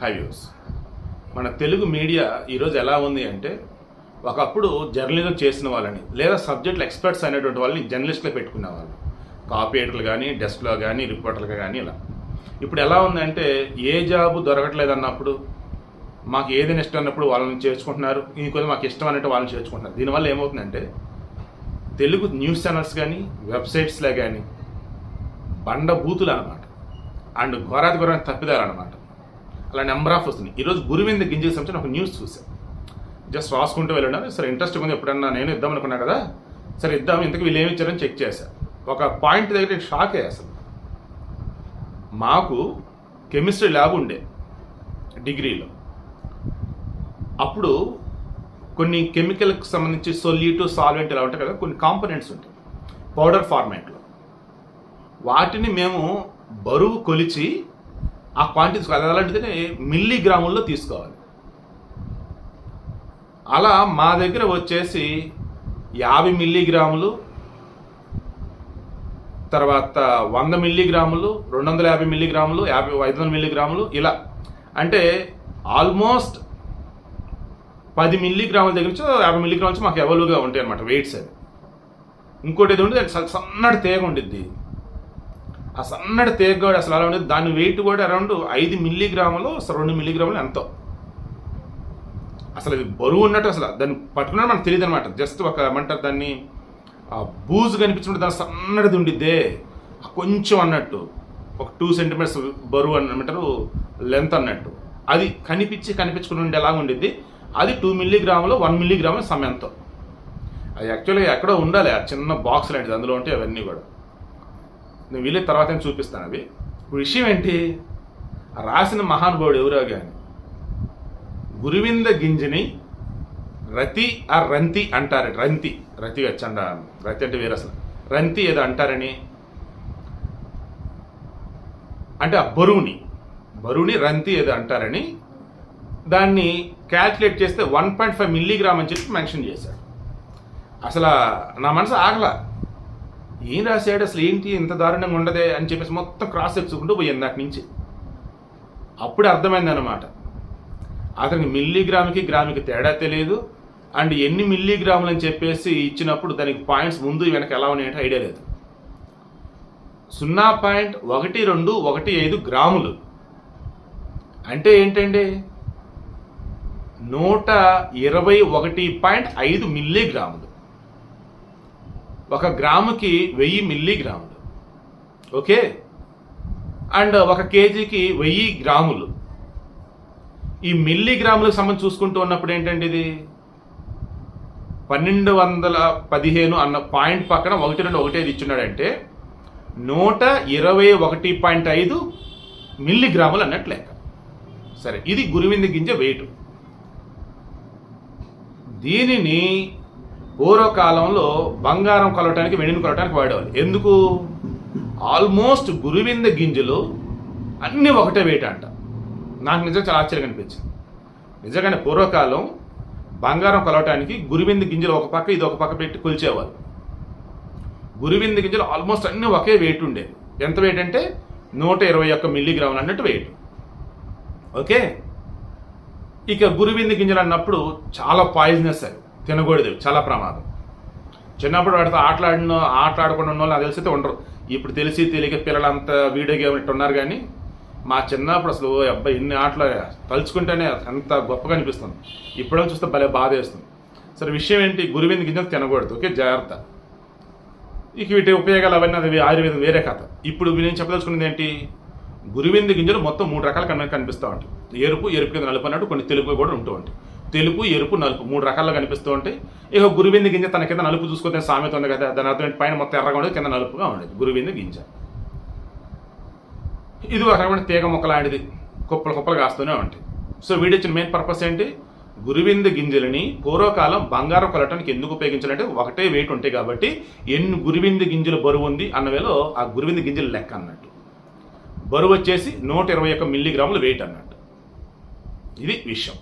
High views మన Telugu media ఈరోజు ఎలా ఉంది అంటే ఒకప్పుడు జర్నలిజం చేసిన వాళ్ళని లేదా సబ్జెక్టులు ఎక్స్పర్ట్స్ అనేటువంటి వాళ్ళని జర్నలిస్ట్లో పెట్టుకునే వాళ్ళు. కాపీరేటర్లు కానీ డెస్క్లో కానీ రిపోర్టర్లు కానీ ఇలా. ఇప్పుడు ఎలా ఉందంటే ఏ జాబు దొరకట్లేదు అన్నప్పుడు మాకు ఏదైనా ఇష్టం అన్నప్పుడు వాళ్ళని చేర్చుకుంటున్నారు ఇంకొద్ది మాకు ఇష్టం అన్నట్టు వాళ్ళని చేర్చుకుంటున్నారు. దీనివల్ల ఏమవుతుందంటే తెలుగు న్యూస్ ఛానల్స్ కానీ వెబ్సైట్స్లో కానీ బండ బూతులు అనమాట అండ్ ఘోరాతి ఘోరాన్ని తప్పిదాలన్నమాట అలా నెంబర్ ఆఫ్ వస్తున్నాయి ఈరోజు గురువింద గింజకి సంబంధించిన ఒక న్యూస్ చూసాను జస్ట్ రాసుకుంటూ వెళ్ళాను సరే ఇంట్రెస్ట్ ఉంది ఎప్పుడన్నా నేను ఇద్దాం అనుకున్నా కదా. సరే ఇద్దాం ఇంతకు వీళ్ళు ఏమి ఇచ్చారని చెక్ చేశాను ఒక పాయింట్ దగ్గర షాక్ అయ్యా అసలు. మాకు కెమిస్ట్రీ ల్యాబ్ ఉండే డిగ్రీలో. అప్పుడు కొన్ని కెమికల్కి సంబంధించి సొల్యూట్ సాల్వెంట్ ఇలా ఉంటాయి కదా కొన్ని కాంపనెంట్స్ ఉంటాయి. పౌడర్ ఫార్మాట్లో. వాటిని మేము బరువు కొలిచి ఆ క్వాంటిటీస్ అది ఎలాంటిదంటే మిల్లీగ్రాముల్లో తీసుకోవాలి. అలా మా దగ్గర వచ్చేసి యాభై మిల్లీగ్రాములు తర్వాత వంద మిల్లీగ్రాములు రెండు వందల యాభై మిల్లీగ్రాములు యాభై ఐదు వందల మిల్లీగ్రాములు ఇలా. అంటే ఆల్మోస్ట్ పది మిల్లీగ్రాముల దగ్గర నుంచి యాభై మిల్లీగ్రాముల నుంచి మాకు అవైలబుల్గా ఉంటాయి అనమాట వెయిట్స్ అది ఇంకోటి ఏది ఉంటుంది సన్నటి తేగ ఉండిద్ది. ఆ సన్నటి తేగగాడు అసలు అలా ఉండేది. దాని వెయిట్ కూడా అరౌండ్ ఐదు మిల్లీగ్రాములు అసలు రెండు మిల్లీగ్రాములు ఎంతో. అసలు అది బరువు ఉన్నట్టు అసలు దాన్ని పట్టుకున్నా మనకు తెలియదు అనమాట జస్ట్ ఒక ఏమంటారు దాన్ని ఆ బూజు కనిపించుకుంటే దాని సన్నటిది ఉండిద్దే కొంచెం అన్నట్టు ఒక టూ సెంటీమీటర్స్ బరువు అన్నమంటారు లెంత్ అన్నట్టు. అది కనిపించి కనిపించుకుని ఉండే ఎలా ఉండిద్ది. అది టూ మిల్లీగ్రాములు వన్ మిల్లీగ్రాముల సమయంతో అది యాక్చువల్గా ఎక్కడో ఉండాలి. ఆ చిన్న బాక్స్ లాంటిది అందులో ఉంటే అవన్నీ కూడా. నేను వెళ్ళిన తర్వాత చూపిస్తాను అవి? ఇప్పుడు విషయం ఏంటి? రాసిన మహానుభావుడు ఎవరో కానీ గురువింద గింజని రతి ఆ రంతి అంటారు. రంతి. రతి వచ్చండ రతి అంటే వేరే అసలు. రంతి ఏదో అంటారని. అంటే ఆ బరువుని. బరువుని రంతి ఏదో అంటారని దాన్ని క్యాల్కులేట్ చేస్తే వన్ పాయింట్ ఫైవ్ మిల్లీగ్రామ్ అని చెప్పి మెన్షన్ చేశాడు. అసలు నా మనసు ఆగలా. ఏం రాశాడు? అసలు ఏంటి? ఇంత దారుణంగా ఉండదే అని చెప్పేసి మొత్తం క్రాస్ తెచ్చుకుంటూ పోయింది దాటి నుంచి. అప్పుడు అర్థమైంది అనమాట అతనికి మిల్లీగ్రామ్కి గ్రాముకి తేడా తెలియదు అండ్ ఎన్ని మిల్లీగ్రాములు అని చెప్పేసి ఇచ్చినప్పుడు దానికి పాయింట్స్ ముందు వెనక ఎలా ఉన్నాయంటే ఐడియా లేదు. సున్నా పాయింట్ ఒకటి రెండు ఒకటి ఐదు గ్రాములు. అంటే ఏంటండి? నూట ఇరవై ఒకటి పాయింట్ ఐదు మిల్లీగ్రాములు ఒక గ్రాముకి వెయ్యి మిల్లీగ్రాములు. ఓకే? అండ్ ఒక కేజీకి వెయ్యి గ్రాములు. ఈ మిల్లీగ్రాములకు సంబంధించి చూసుకుంటూ ఉన్నప్పుడు ఏంటంటే ఇది? పన్నెండు వందల పదిహేను అన్న పాయింట్ పక్కన ఒకటి రెండు ఒకటి ఐదు ఇచ్చున్నాడంటే నూట ఇరవై ఒకటి పాయింట్ ఐదు మిల్లీగ్రాములు అన్నట్టు లెక్క. సరే ఇది గురువింద గింజ వెయిట్. దీనిని పూర్వకాలంలో బంగారం కొలవటానికి వెండిని కొలవటానికి వాడేవాళ్ళు. ఎందుకు? ఆల్మోస్ట్ గురువింద గింజలు అన్నీ ఒకటే వెయిట్ అంట. నాకు నిజంగా చాలా ఆశ్చర్యం అనిపించింది. నిజంగానే పూర్వకాలం బంగారం కొలవటానికి గురువింద గింజలు ఒక పక్క ఇది ఒక పక్క పెట్టి కొలిచేవాళ్ళు. గురువింద గింజలు ఆల్మోస్ట్ అన్నీ ఒకే వెయిట్ ఉండేది ఎంత వెయిట్ అంటే నూట ఇరవై ఒక్క మిల్లీగ్రాములు అన్నట్టు వెయిట్ ఓకే? ఇక గురువింద గింజలు అన్నప్పుడు చాలా పాయిజనస్ అవి తినకూడదు. చాలా ప్రమాదం. చిన్నప్పుడు వాడితో ఆటలాడిన ఆట ఉన్న వాళ్ళు నాకు తెలిసితే ఉండరు. ఇప్పుడు తెలిసి తెలియక పిల్లలంతా వీడియో గేమ్ ఇట్టు ఉన్నారు కానీ మా చిన్నప్పుడు అసలు ఓ అబ్బాయి ఇన్ని ఆటలు తలుచుకుంటేనే అంత గొప్పగా అనిపిస్తుంది. ఇప్పుడు చూస్తే భలే బాధ వేస్తుంది. సరే విషయం ఏంటి? గురువింద గింజలు తినకూడదు. ఓకే జాగ్రత్త. ఇక వీటి ఉపయోగాలు అవన్నీ అది ఆయుర్వేదం వేరే కథ. ఇప్పుడు నేను చెప్పదలుచుకున్నది ఏంటి? గురువింద గింజలు మొత్తం మూడు రకాల కన్నా కనిపిస్తూ ఉంటాయి. ఎరుపు ఎరుపు కింద నలుపు అన్నట్టు కొన్ని తెలుపు కూడా ఉంటూ ఉంటాయి. తెలుపు ఎరుపు నలుపు మూడు రకాలుగా కనిపిస్తూ ఉంటాయి. ఇక గురువింది గింజ తన కింద నలుపు చూసుకుంటే సామెత ఉంది కదా దాని అర్థం పైన మొత్తం ఎర్రగా ఉండేది కింద నలుపుగా ఉండేది. గురువింద గింజ. ఇది ఒక రకమైన తీగ మొక్క లాంటిది. కుప్పలు కుప్పలు కాస్తూనే ఉంటాయి. సో వీడిచ్చిన మెయిన్ పర్పస్ ఏంటి? గురువింద గింజలని పూర్వకాలం బంగారం కొలటానికి ఎందుకు ఉపయోగించాలంటే ఒకటే వెయిట్ ఉంటాయి కాబట్టి ఎన్ని గురువింద గింజలు బరువు ఉంది అన్నవేలో ఆ గురువింద గింజలు లెక్క అన్నట్టు. బరువు వచ్చేసి నూట ఇరవై ఒక్క మిల్లీగ్రాములు వెయిట్ అన్నట్టు. ఇది విషయం.